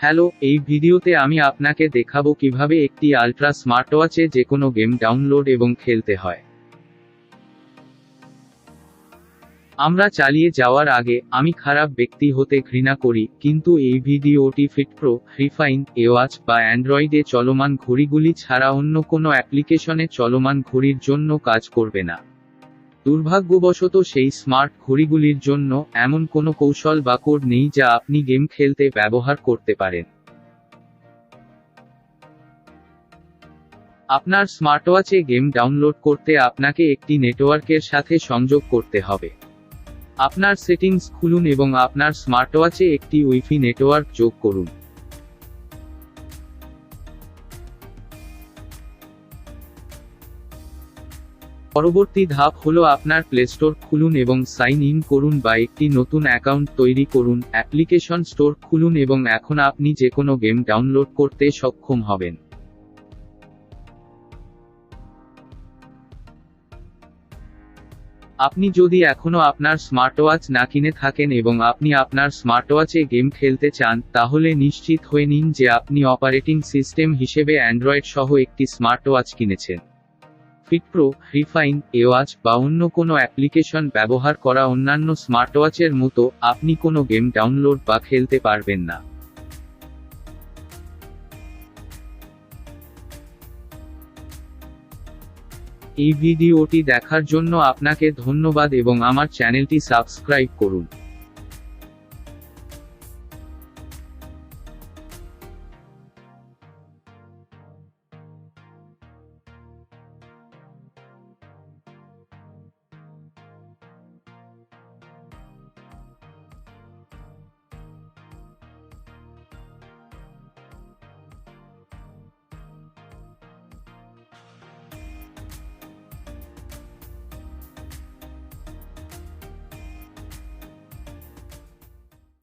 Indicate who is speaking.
Speaker 1: Hello, এই ভিডিওতে আমি আপনাকে দেখাবো কীভাবে একটি আল্ট্রা স্মার্টওয়াচে যে কোনো গেম ডাউনলোড এবং খেলতে হয়। আমরা চালিয়ে যাওয়ার আগে আমি খারাপ ব্যক্তি হতে ঘৃণা করি, কিন্তু এই ভিডিওটি ফিটপ্রো রিফাইন এওয়াচ বা অ্যান্ড্রয়েডে চলমান ঘড়িগুলি ছাড়া অন্য কোনো অ্যাপ্লিকেশনে চলমান ঘড়ির জন্য কাজ করবে না। দুর্ভাগ্যবশত সেই স্মার্ট ঘড়িগুলির জন্য এমন কোনো কৌশল বা কোড নেই যা আপনি গেম খেলতে ব্যবহার করতে পারেন। আপনার স্মার্টওয়াচে গেম ডাউনলোড করতে আপনাকে একটি নেটওয়ার্কের সাথে সংযোগ করতে হবে। আপনার সেটিংস খুলুন এবং আপনার স্মার্টওয়াচে একটি উইফি নেটওয়ার্ক যোগ করুন। পরবর্তী ধাপ হলো আপনার প্লে স্টোর খুলুন এবং সাইন ইন করুন বা একটি নতুন অ্যাকাউন্ট তৈরি করুন অ্যাপ্লিকেশন স্টোর খুলুন এবং এখন আপনি যে কোনো গেম ডাউনলোড করতে সক্ষম হবেন। আপনি যদি এখনও আপনার স্মার্টওয়াচ না কিনে থাকেন এবং আপনি আপনার স্মার্টওয়াচে গেম খেলতে চান, তাহলে নিশ্চিত হয়ে নিন যে আপনি অপারেটিং সিস্টেম হিসেবে অ্যান্ড্রয়েড সহ একটি স্মার্টওয়াচ কিনেছেন। ফিটপ্রো রিফাইন এওয়াচ বা অন্য কোনো অ্যাপ্লিকেশন ব্যবহার করা অন্যান্য স্মার্টওয়াচের মতো আপনি কোনো গেম ডাউনলোড বা খেলতে পারবেন না। এই ভিডিওটি দেখার জন্য আপনাকে ধন্যবাদ এবং আমার চ্যানেলটি সাবস্ক্রাইব করুন।